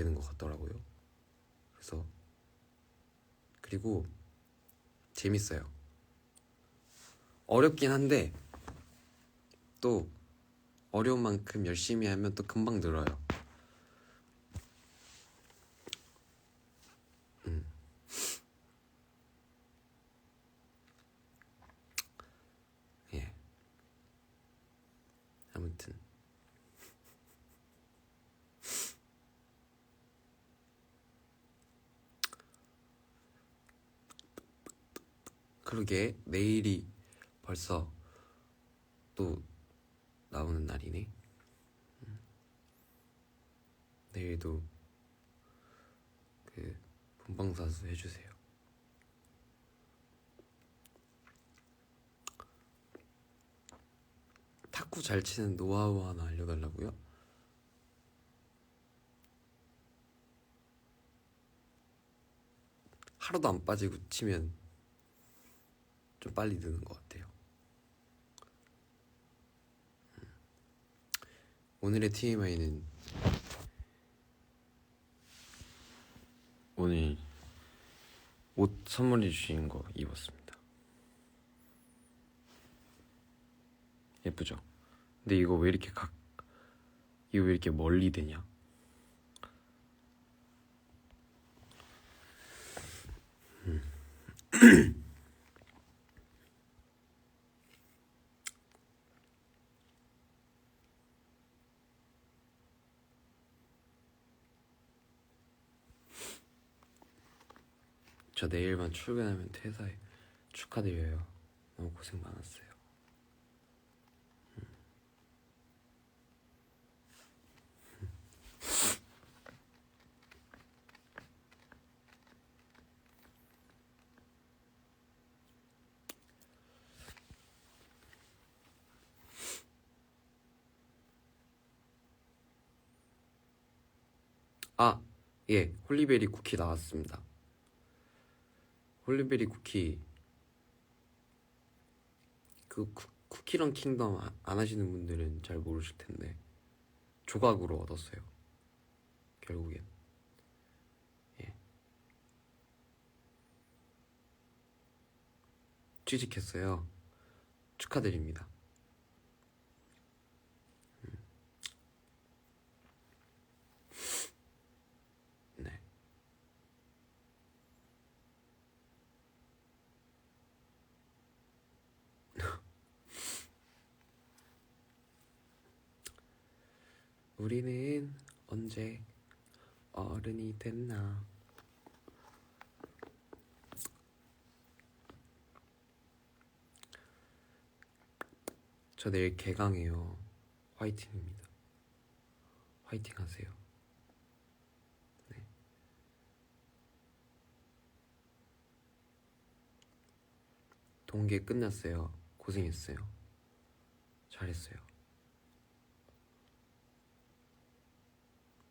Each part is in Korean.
되는 것 같더라고요. 그래서 그리고 재밌어요. 어렵긴 한데 또 어려운 만큼 열심히 하면 또 금방 늘어요. 음. 예. 아무튼 그러게 내일이 벌써 또 나오는 날이네. 음. 내일도 그 본방사수 해주세요. 탁구 잘 치는 노하우 하나 알려달라고요? 하루도 안 빠지고 치면 좀 빨리 느는 것 같아요. 음. 오늘의 TMI는 오늘 옷 선물해 주신 거 입었습니다. 예쁘죠? 근데 이거 왜 이렇게 각 이거 왜 이렇게 멀리 되냐? 저 내일만 출근하면 퇴사해 축하드려요. 너무 고생 많았어요. 음. 아, 예, 홀리베리 쿠키 나왔습니다. 홀리베리 쿠키 그 쿠, 쿠키랑 킹덤 아- 안 하시는 분들은 잘 모르실 텐데 조각으로 얻었어요. 결국엔 예 취직했어요. 축하드립니다. 음. 네. 우리는 언제 어른이 됐나? 저 내일 개강해요. 화이팅입니다. 화이팅 하세요. 네. 동계 끝났어요. 고생했어요. 잘했어요.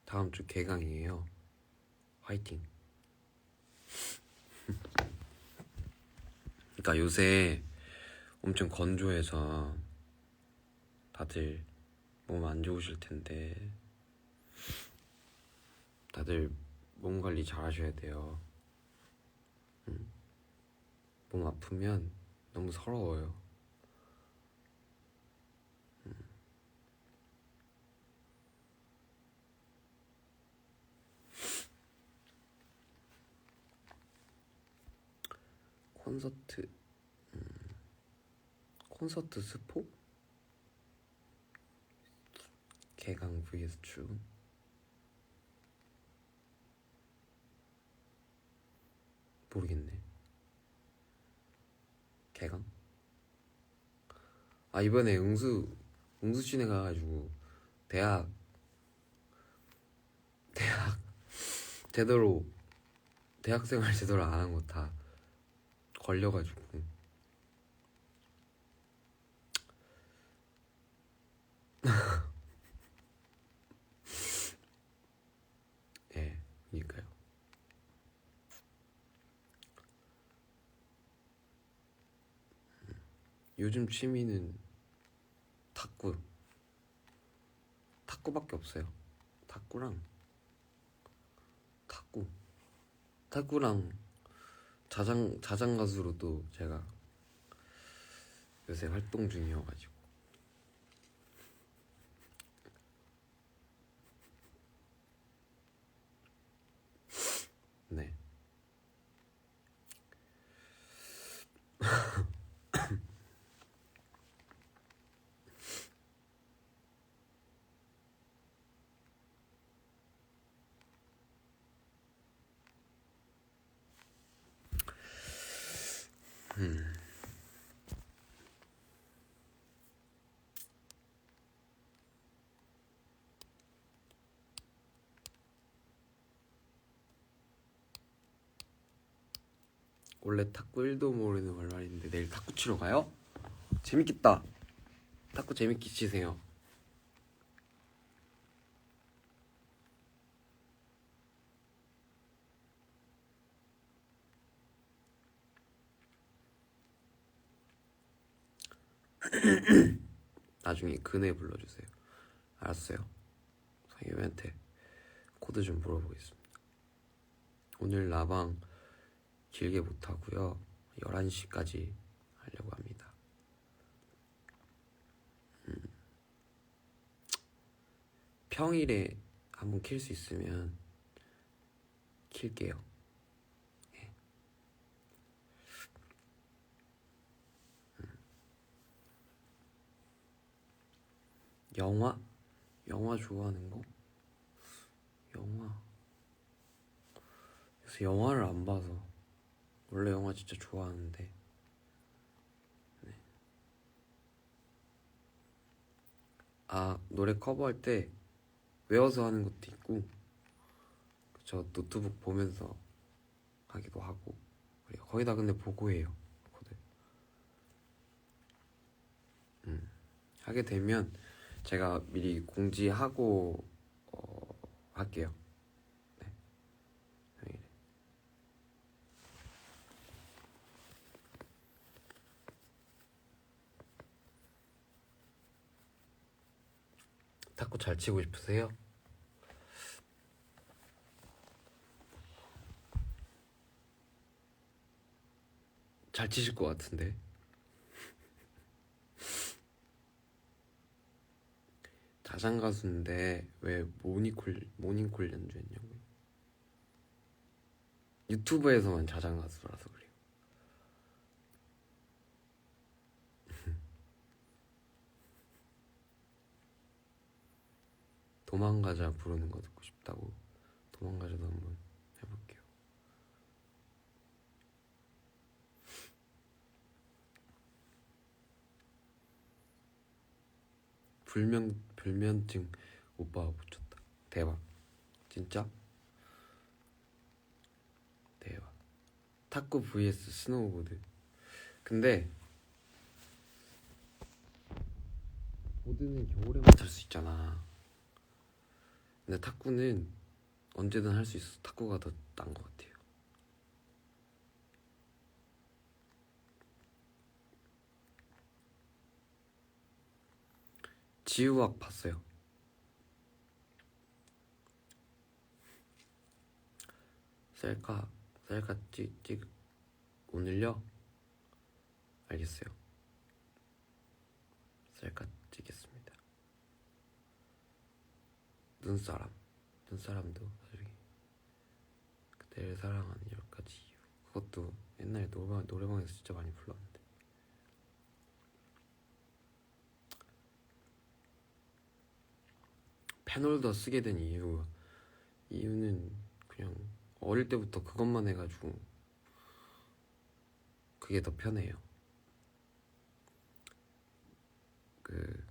다음 주 개강이에요. 화이팅. 그러니까 요새 엄청 건조해서 다들 몸 안 좋으실 텐데 다들 몸 관리 잘 하셔야 돼요. 음. 몸 아프면 너무 서러워요. 콘서트 음, 콘서트 스포? 개강 vs 출근 모르겠네 개강? 아 이번에 응수 응수진에 가가지고 대학 대학 제대로 대학생활 제대로 안 한 거 다 걸려가지고 예, 그니까요. 음, 요즘 취미는 탁구. 탁구밖에 없어요. 탁구랑 탁구 탁구랑 자장 자장 가수로도 제가 요새 활동 중이어가지고 네 원래 탁구 1도 모르는 월말인데 내일 탁구 치러 가요? 재밌겠다. 탁구 재밌게 치세요 나중에 그네 불러주세요. 알았어요? 상엽이한테 코드 좀 물어보겠습니다. 오늘 라방 길게 못하고요. 11시까지 하려고 합니다. 음. 평일에 한번 킬 수 있으면 킬게요 예. 음. 영화? 영화 좋아하는 거? 영화 요새 영화를 안 봐서 원래 영화 진짜 좋아하는데 네. 아 노래 커버할 때 외워서 하는 것도 있고 저 노트북 보면서 하기도 하고. 거의 다 근데 보고 해요 음, 하게 되면 제가 미리 공지하고 어, 할게요 네. 탁구 잘 치고 싶으세요? 잘 치실 것 같은데. 자장 가수인데 왜 모니콜 모닝콜 연주했냐고요? 유튜브에서만 자장 가수라서 그래요. 도망가자 부르는 거 듣고 싶다고 도망가자도 한번 해볼게요. 불명 불면증 오빠가 붙였다. 대박. 진짜? 대박. 탁구 vs 스노우보드. 근데 보드는 겨울에만 탈 수 있잖아. 근데 탁구는 언제든 할 수 있어. 탁구가 더 나은 것 같아요. 지우학 봤어요. 셀카 셀카 찍, 찍 오늘요? 알겠어요. 셀카 찍겠습니다. 눈사람 눈사람도 나중에 그대를 사랑하는 열 가지 이유 그것도 옛날에 노래방, 노래방에서 진짜 많이 불렀는데 펜홀더 쓰게 된 이유 이유는 그냥 어릴 때부터 그것만 해가지고 그게 더 편해요. 그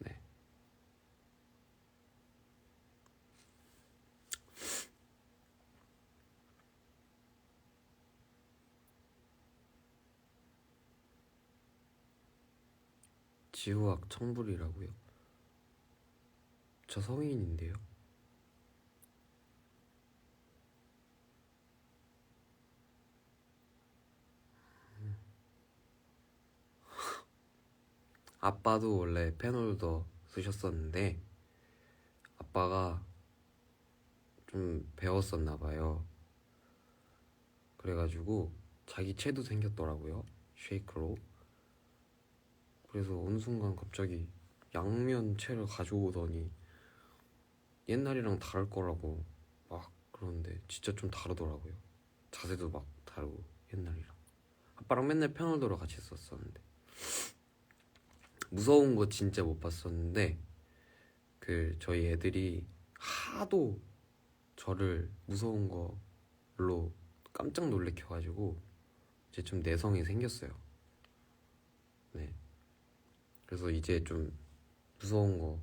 네. 지우학 청불이라고요? 저 성인인데요. 아빠도 원래 펜홀더 쓰셨었는데 아빠가 좀 배웠었나 봐요. 그래가지고 자기 채도 생겼더라고요. 쉐이크로. 그래서 어느 순간 갑자기 양면 채를 가져오더니 옛날이랑 다를 거라고 막 그러는데 진짜 좀 다르더라고요. 자세도 막 다르고 옛날이랑. 아빠랑 맨날 패널도로 같이 썼었는데 무서운 거 진짜 못 봤었는데 그 저희 애들이 하도 저를 무서운 걸로 깜짝 놀래켜가지고 이제 좀 내성이 생겼어요. 네. 그래서 이제 좀 무서운 거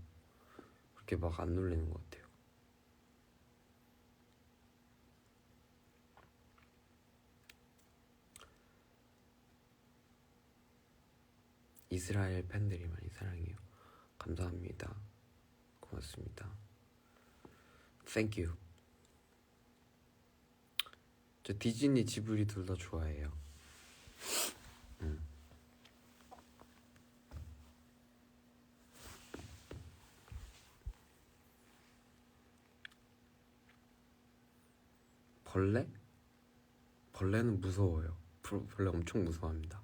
그렇게 막 안 놀리는 것 같아요. 이스라엘 팬들이 많이 사랑해요. 감사합니다. 고맙습니다. Thank you. 저 디즈니 지브리 둘 다 좋아해요. 음. 벌레? 벌레는 무서워요. 벌- 벌레 엄청 무서워합니다.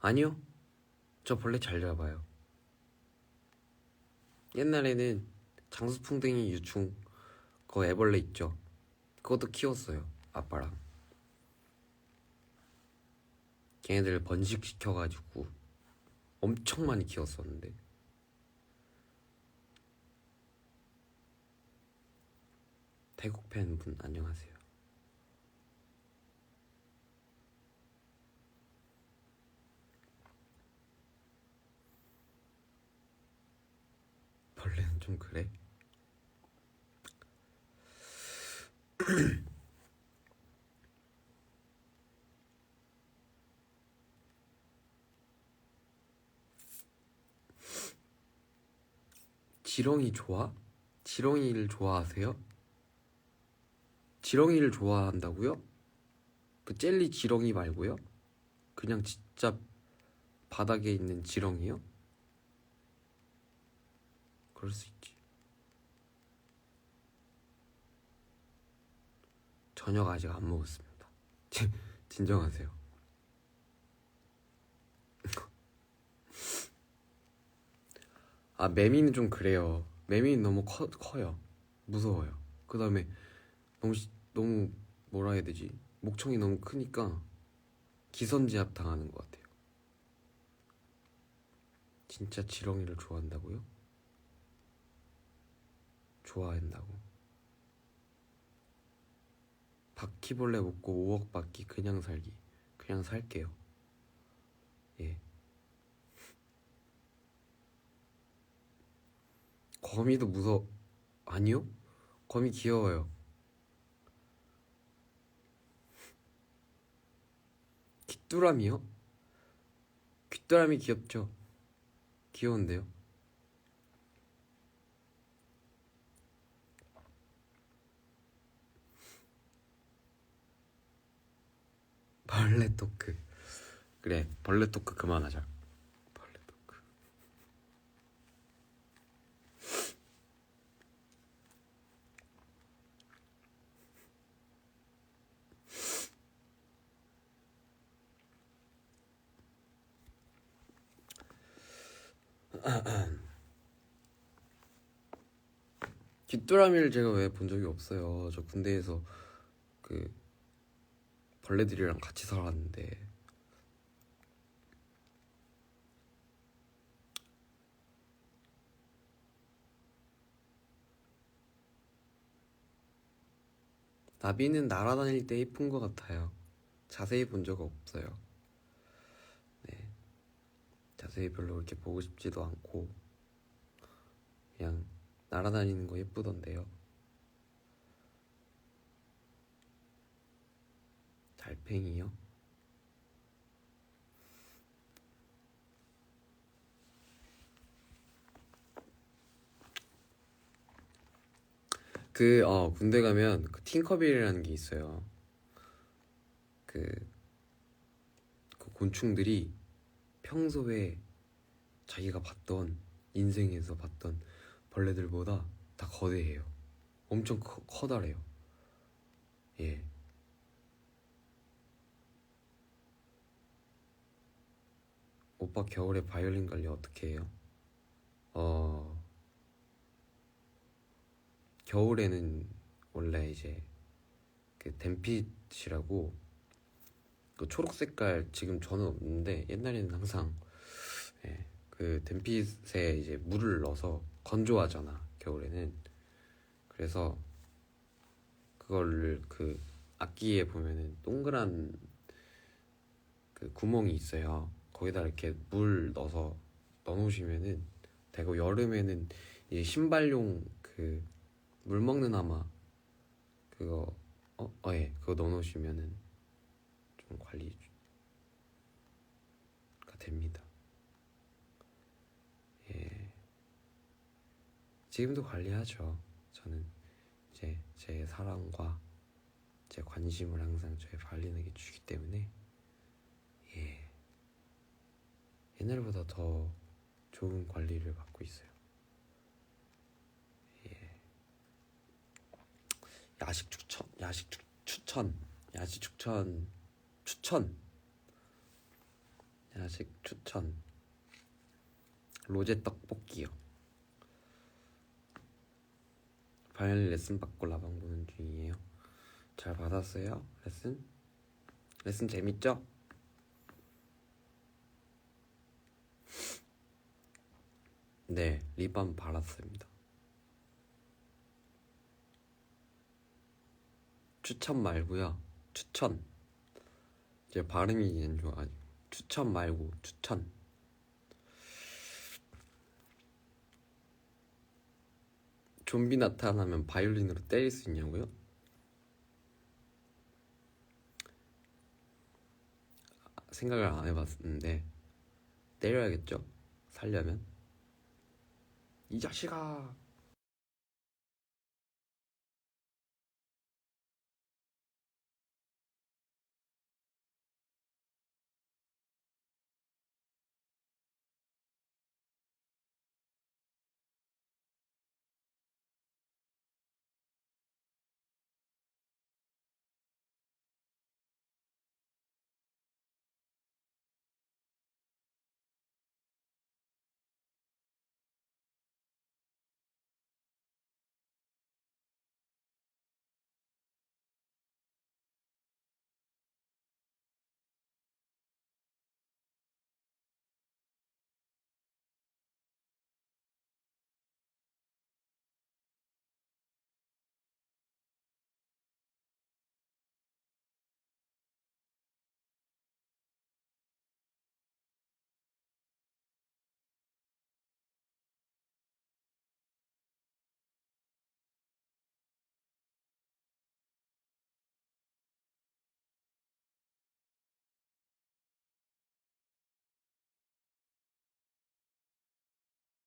아니요. 저 벌레 잘 잡아요. 옛날에는 장수풍뎅이 유충 그거 애벌레 있죠. 그것도 키웠어요. 아빠랑. 걔네들 번식시켜가지고 엄청 많이 키웠었는데. 태국 팬분 안녕하세요. 벌레는 좀 그래? 지렁이 좋아? 지렁이를 좋아하세요? 지렁이를 좋아한다고요? 그 젤리 지렁이 말고요? 그냥 진짜 바닥에 있는 지렁이요? 그럴 수 있지. 저녁 아직 안 먹었습니다. 진- 진정하세요. 아 매미는 좀 그래요. 매미는 너무 커, 커요. 무서워요. 그 다음에 너무 시- 너무 뭐라 해야 되지? 목청이 너무 크니까 기선제압 당하는 것 같아요. 진짜 지렁이를 좋아한다고요? 좋아한다고. 바퀴벌레 먹고 5억 받기 그냥 살기. 그냥 살게요. 예. 거미도 무서 아니요? 거미 귀여워요. 귀뚜라미요? 귀뚜라미 귀엽죠? 귀여운데요? 벌레 토크. 그래, 벌레 토크 그만하자. 귀뚜라미를 제가 왜 본 적이 없어요. 저 군대에서 그 벌레들이랑 같이 살았는데 나비는 날아다닐 때 예쁜 것 같아요. 자세히 본 적 없어요. 네. 자세히 별로 그렇게 보고 싶지도 않고 그냥 날아다니는 거 예쁘던데요. 달팽이요? 그, 어, 군대 가면 그 팅커벨이라는 게 있어요. 그, 그 곤충들이 평소에 자기가 봤던, 인생에서 봤던 벌레들보다 다 거대해요. 엄청 커, 커다래요. 예. 오빠 겨울에 바이올린 관리 어떻게 해요? 어, 겨울에는 원래 이제 그 덴핏이라고 그 초록 색깔 지금 저는 없는데 옛날에는 항상 예, 그 덴핏에 이제 물을 넣어서 건조하잖아 겨울에는. 그래서 그거를 그 악기에 보면은 동그란 그 구멍이 있어요. 거기다 이렇게 물 넣어서 넣어놓으시면은 되고 여름에는 이 신발용 그 물 먹는 아마 그거 어, 어, 예, 그거 넣어놓으시면은 좀 관리가 됩니다. 예, 지금도 관리하죠. 저는 이제 제 사랑과 제 관심을 항상 저의 발린에게 주기 때문에 예, 옛날보다 더 좋은 관리를 받고 있어요. 야식 추천, 야식 추, 추천, 야식 추천, 추천, 야식 추천, 로제 떡볶이요. 바이올린 레슨 받고 라방 보는 중이에요. 잘 받았어요? 레슨? 레슨 재밌죠? 네, 립밤 발랐습니다. 추천 말고요. 추천. 제 발음이 안 좋아가지고 추천 말고 추천. 좀비 나타나면 바이올린으로 때릴 수 있냐고요? 생각을 안 해봤는데 때려야겠죠? 살려면 이 자식아